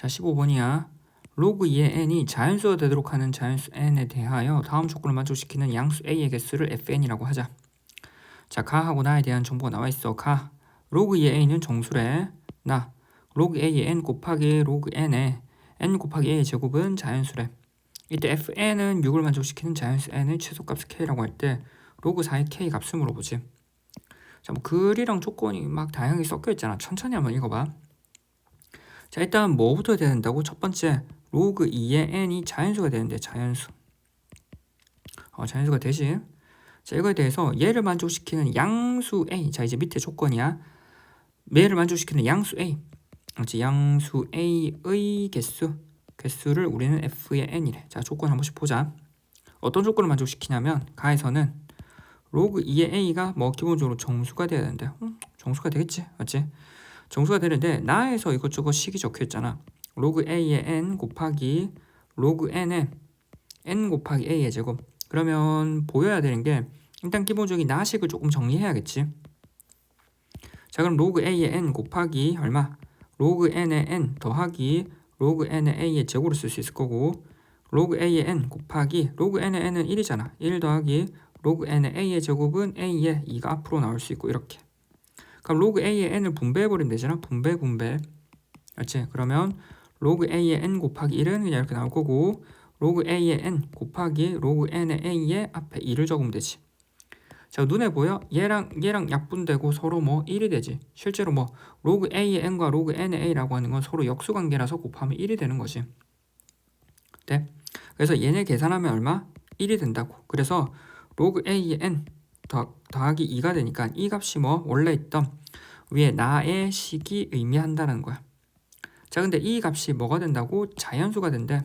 자 15번이야. 로그 2의 n이 자연수가 되도록 하는 자연수 n에 대하여 다음 조건을 만족시키는 양수 a의 개수를 fn이라고 하자. 자 가하고 나에 대한 정보가 나와 있어. 가 로그 2의 a는 정수래. 나 로그 a의 n 곱하기 로그 n의 n 곱하기 a의 제곱은 자연수래. 이때 fn은 6을 만족시키는 자연수 n의 최소값을 k라고 할 때 로그 4의 k 값을 물어보지. 자, 뭐 글이랑 조건이 막 다양하게 섞여 있잖아. 천천히 한번 읽어봐. 자, 일단 뭐부터 돼야 된다고? 첫 번째, 로그 2의 n이 자연수가 되는데 자연수. 어, 자연수가 되지. 자, 이거에 대해서 얘를 만족시키는 양수 a. 자, 이제 밑에 조건이야. 얘를 만족시키는 양수 a. 그렇지, 양수 a의 개수. 개수를 우리는 f의 n이래. 자, 조건 한 번씩 보자. 어떤 조건을 만족시키냐면 가에서는 로그 2의 a가 뭐 기본적으로 정수가 돼야 되는데 음, 정수가 되겠지 맞지? 정수가 되는데 나에서 이것저것 식이 적혀 있잖아. 로그 a의 n 곱하기 로그 n의 n 곱하기 a의 제곱. 그러면 보여야 되는 게 일단 기본적인 나식을 조금 정리해야겠지. 자 그럼 로그 a의 n 곱하기 얼마? 로그 n의 n 더하기 로그 n의 a의 제곱을 쓸 수 있을 거고 로그 a의 n 곱하기 로그 n의 n은 1이잖아. 1 더하기 로그 n의 a의 제곱은 a의 2가 앞으로 나올 수 있고 이렇게 그럼 로그 a의 n을 분배해버리면 되잖아 분배 분배 맞지? 그러면 로그 a의 n 곱하기 1은 그냥 이렇게 나올 거고 로그 a의 n 곱하기 로그 n의 a의 앞에 2를 적으면 되지 자 눈에 보여? 얘랑 얘랑 약분되고 서로 뭐 1이 되지 실제로 뭐 로그 a의 n과 로그 n의 a라고 하는 건 서로 역수관계라서 곱하면 1이 되는 거지 네? 그래서 얘네 계산하면 얼마? 1이 된다고 그래서 로그 a의 n 더, 더하기 2가 되니까 이 값이 뭐 원래 있던 위에 나의 식이 의미한다는 거야. 자 근데 이 값이 뭐가 된다고? 자연수가 된대.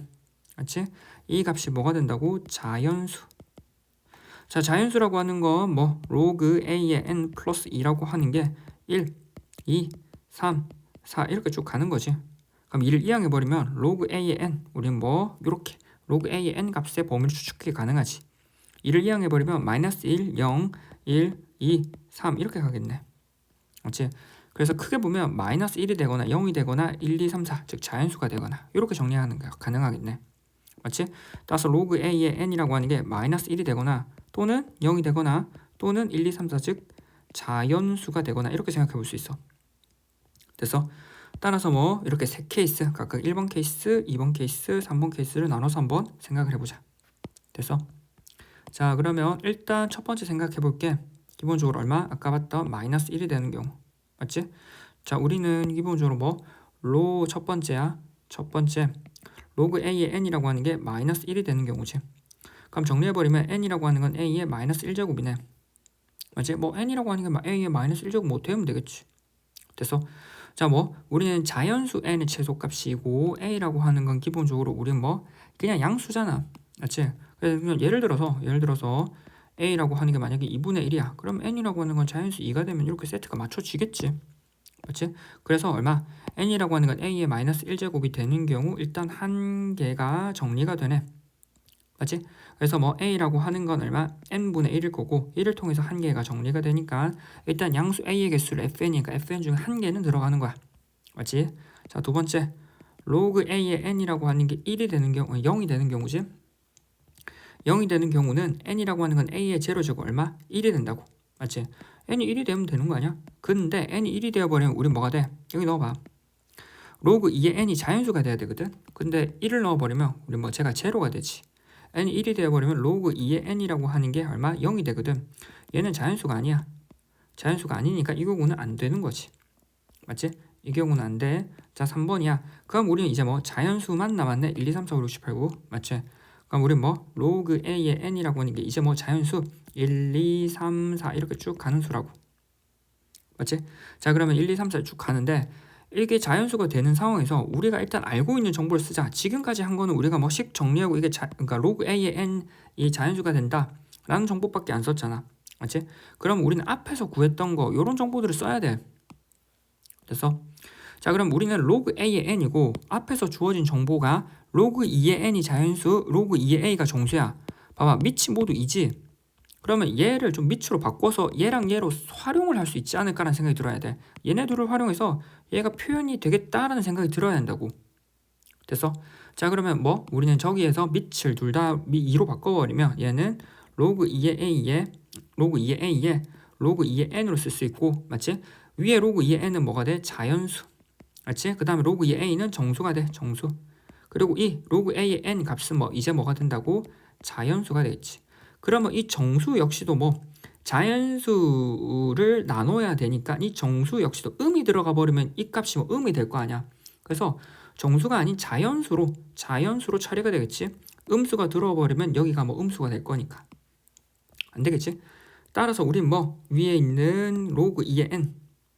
맞지? 이 값이 뭐가 된다고? 자연수. 자 자연수라고 하는 건 뭐 로그 a의 n 플러스 2라고 하는 게 1, 2, 3, 4 이렇게 쭉 가는 거지. 그럼 2를 이항해 버리면 로그 a의 n 우리는 뭐 이렇게 로그 a의 n 값의 범위를 추측하기 가능하지. 2를 이항해버리면 마이너스 1, 0, 1, 2, 3 이렇게 가겠네. 그렇지? 그래서 크게 보면 마이너스 1이 되거나 0이 되거나 1, 2, 3, 4, 즉 자연수가 되거나 이렇게 정리하는 게 가능하겠네. 맞지? 따라서 로그 a의 n이라고 하는 게 마이너스 1이 되거나 또는 0이 되거나 또는 1, 2, 3, 4, 즉 자연수가 되거나 이렇게 생각해 볼 수 있어. 그래서 따라서 뭐 이렇게 세 케이스 각각 1번 케이스, 2번 케이스, 3번 케이스를 나눠서 한번 생각을 해보자. 됐어? 자 그러면 일단 첫 번째 생각해 볼게. 기본적으로 얼마? 아까 봤던 마이너스 1이 되는 경우. 맞지? 자 우리는 기본적으로 뭐? 로 첫 번째야. 첫 번째. 로그 a의 n이라고 하는 게 마이너스 1이 되는 경우지. 그럼 정리해버리면 n이라고 하는 건 a의 마이너스 1제곱이네. 맞지? 뭐 n이라고 하는 게 a의 마이너스 1제곱 못 되면 되겠지. 됐어? 자 뭐 우리는 자연수 n의 최소값이고 a라고 하는 건 기본적으로 우리는 뭐 그냥 양수잖아 맞지? 그래서 예를 들어서 예를 들어서 a라고 하는 게 만약에 2분의 1이야. 그럼 n이라고 하는 건 자연수 2가 되면 이렇게 세트가 맞춰지겠지. 맞지? 그래서 얼마? n이라고 하는 건 a의 마이너스 1제곱이 되는 경우 일단 한 개가 정리가 되네. 맞지? 그래서 뭐 a라고 하는 건 얼마? n분의 1일 거고 1을 통해서 한 개가 정리가 되니까 일단 양수 a의 개수를 fn이니까 fn 중에 한 개는 들어가는 거야. 맞지? 자, 두 번째. 로그 a의 n이라고 하는 게 1이 되는 경우 0이 되는 경우지. 0이 되는 경우는 n이라고 하는 건 a의 제로제곱 얼마? 1이 된다고. 맞지? n이 1이 되면 되는 거 아니야? 근데 n이 1이 되어버리면 우리 뭐가 돼? 여기 넣어봐. 로그 2의 n이 자연수가 돼야 되거든. 근데 1을 넣어버리면 우리 뭐 제가 제로가 되지. n이 1이 되어버리면 로그 2의 n이라고 하는 게 얼마? 0이 되거든. 얘는 자연수가 아니야. 자연수가 아니니까 이 경우는 안 되는 거지. 맞지? 이 경우는 안 돼. 자 3번이야. 그럼 우리는 이제 뭐 자연수만 남았네. 1, 2, 3, 4, 5, 6, 7, 8, 9. 맞지? 그럼 우리 뭐 로그 a의 n이라고 하는 게 이제 뭐 자연수 1, 2, 3, 4 이렇게 쭉 가는 수라고. 맞지? 자 그러면 1, 2, 3, 4 쭉 가는데 이게 자연수가 되는 상황에서 우리가 일단 알고 있는 정보를 쓰자. 지금까지 한 거는 우리가 뭐 식 정리하고 이게 자, 그러니까 로그 a의 n이 자연수가 된다라는 정보밖에 안 썼잖아. 맞지? 그럼 우리는 앞에서 구했던 거 이런 정보들을 써야 돼. 됐어? 자 그럼 우리는 로그 a의 n이고 앞에서 주어진 정보가 로그 2의 n이 자연수, 로그 2의 a가 정수야. 봐봐, 밑이 모두 2지. 그러면 얘를 좀 밑으로 바꿔서 얘랑 얘로 활용을 할 수 있지 않을까라는 생각이 들어야 돼. 얘네 둘을 활용해서 얘가 표현이 되겠다라는 생각이 들어야 한다고. 됐어? 자 그러면 뭐 우리는 저기에서 밑을 둘 다 2로 바꿔버리면 얘는 로그 2의 a에 로그 2의 a에 로그 2의 n으로 쓸 수 있고 맞지? 위에 로그 2의 n은 뭐가 돼? 자연수 맞지? 그 다음에 로그 2의 a는 정수가 돼 정수. 그리고 이 로그 a의 n 값은 뭐 이제 뭐가 된다고? 자연수가 되겠지. 그러면 이 정수 역시도 뭐 자연수를 나눠야 되니까 이 정수 역시도 음이 들어가 버리면 이 값이 뭐 음이 될 거 아니야. 그래서 정수가 아닌 자연수로 자연수로 처리가 되겠지? 음수가 들어버리면 여기가 뭐 음수가 될 거니까. 안 되겠지? 따라서 우린 뭐 위에 있는 로그 2의 n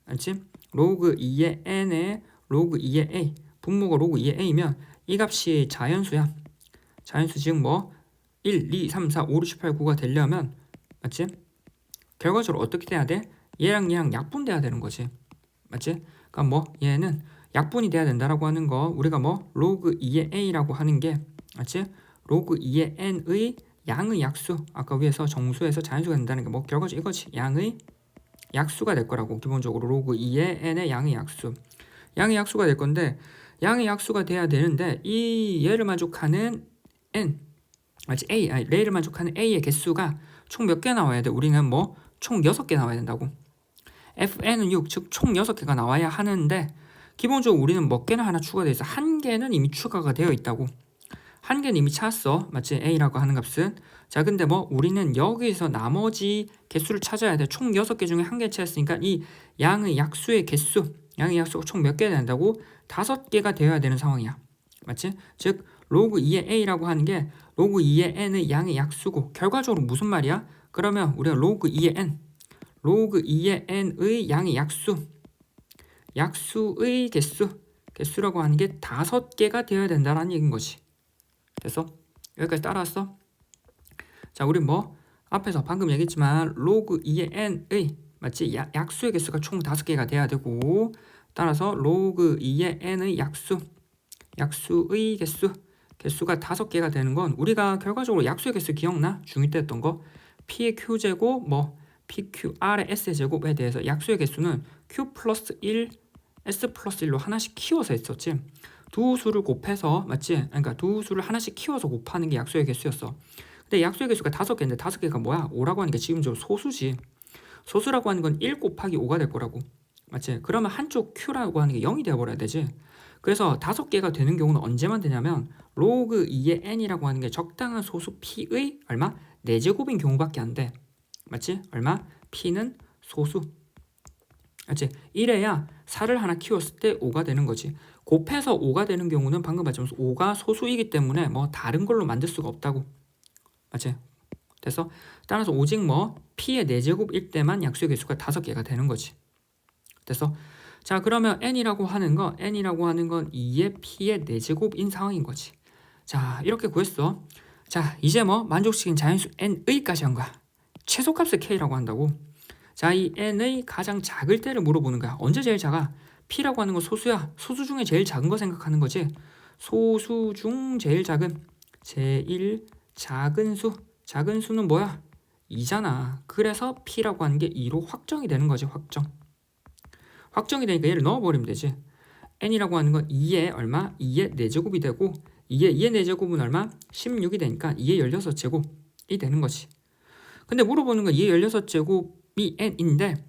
알지? 로그 2의 n에 로그 2의 a 분모가 로그 2의 a면 이 값이 자연수야. 자연수 지금 뭐 1, 2, 3, 4, 5, 6, 7, 8, 9가 되려면 맞지? 결과적으로 어떻게 돼야 돼? 얘랑 얘랑 약분 돼야 되는 거지. 맞지? 그러니까 뭐 얘는 약분이 돼야 된다라고 하는 거 우리가 뭐 로그 2의 a라고 하는 게 맞지? 로그 2의 n의 양의 약수 아까 위에서 정수에서 자연수가 된다는 게 뭐 결과적으로 이거지. 양의 약수가 될 거라고 기본적으로 로그 2의 n의 양의 약수 양의 약수가 될 건데 양의 약수가 돼야 되는데 이 얘를 만족하는 n 맞지? a 아니 레이를 만족하는 a의 개수가 총 몇 개 나와야 돼? 우리는 뭐 총 6개 나와야 된다고 fn은 6, 즉 총 6개가 나와야 하는데 기본적으로 우리는 몇 개나 하나 추가돼 있어. 한 개는 이미 추가가 되어 있다고. 한 개는 이미 찾았어. 맞지? A라고 하는 값은. 자, 근데 뭐 우리는 여기서 나머지 개수를 찾아야 돼. 총 6개 중에 한 개 찾았으니까 이 양의 약수의 개수, 양의 약수가 총 몇 개 된다고? 다섯 개가 되어야 되는 상황이야. 맞지? 즉 로그 2의 A라고 하는 게 로그 2의 N의 양의 약수고 결과적으로 무슨 말이야? 그러면 우리가 로그 2의 N 로그 2의 N의 양의 약수 약수의 개수 개수라고 하는 게 다섯 개가 되어야 된다라는 얘기인 거지. 됐어? 여기까지 따라왔어? 자, 우리 뭐 앞에서 방금 얘기했지만 로그 2의 n의 맞지? 야, 약수의 개수가 총 다섯 개가 돼야 되고 따라서 로그 2의 n의 약수 약수의 개수 개수가 다섯 개가 되는 건 우리가 결과적으로 약수의 개수 기억나? 중2 때 했던 거 p의 q제곱 뭐 pqr의 s제곱에 대해서 약수의 개수는 q 플러스 1 s 플러스 1로 하나씩 키워서 했었지. 두 수를 곱해서 맞지? 그러니까 두 수를 하나씩 키워서 곱하는 게 약수의 개수였어. 근데 약수의 개수가 다섯 개인데 다섯 개가 뭐야? 5라고 하는 게 지금 저 소수지. 소수라고 하는 건 1 곱하기 5가 될 거라고. 맞지? 그러면 한쪽 q라고 하는 게 0이 되어 버려야 되지. 그래서 다섯 개가 되는 경우는 언제만 되냐면 로그 2의 n이라고 하는 게 적당한 소수 p의 얼마? 4제곱인 경우밖에 안 돼. 맞지? 얼마? p는 소수. 맞지? 이래야 4를 하나 키웠을 때 5가 되는 거지. 곱해서 5가 되는 경우는 방금 봤지만 5가 소수이기 때문에 뭐 다른 걸로 만들 수가 없다고. 맞지? 됐어? 따라서 오직 뭐 p의 4제곱일 때만 약수의 개수가 5개가 되는 거지. 됐어? 자 그러면 n이라고 하는 거 n이라고 하는 건 2의 p의 4제곱인 상황인 거지. 자 이렇게 구했어. 자 이제 뭐 만족시킨 자연수 n의까지 한 거야. 최소값을 k라고 한다고. 자, 이 n의 가장 작을 때를 물어보는 거야. 언제 제일 작아? p라고 하는 건 소수야. 소수 중에 제일 작은 거 생각하는 거지. 소수 중 제일 작은 제일 작은 수. 작은 수는 뭐야? 2잖아. 그래서 p라고 하는 게 2로 확정이 되는 거지. 확정. 확정이 되니까 얘를 넣어버리면 되지. n이라고 하는 건 2의 얼마? 2의 4제곱이 되고 2의 2의 4제곱은 얼마? 16이 되니까 2의 16제곱이 되는 거지. 근데 물어보는 건 2의 16제곱이 n인데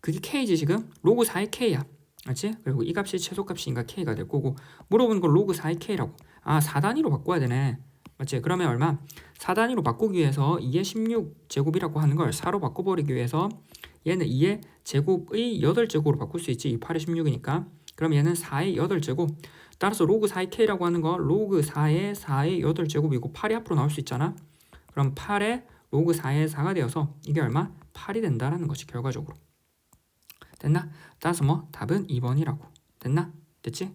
그게 k지 지금? 로그 4의 k야. 맞지? 그리고 이 값이 최소값이니까 k가 될 거고 물어보는 건 로그 4의 k라고. 아 4단위로 바꿔야 되네. 맞지? 그러면 얼마? 4단위로 바꾸기 위해서 2의 16제곱이라고 하는 걸 4로 바꿔버리기 위해서 얘는 2의 제곱의 8제곱으로 바꿀 수 있지. 8의 16이니까. 그럼 얘는 4의 8제곱. 따라서 로그 4의 k라고 하는 거 로그 4의 4의 8제곱이고 8이 앞으로 나올 수 있잖아. 그럼 8의 로그 4의 4가 되어서 이게 얼마? 8이 된다라는 것이 결과적으로. 됐나? 따라서 뭐 답은 2번이라고. 됐나? 됐지?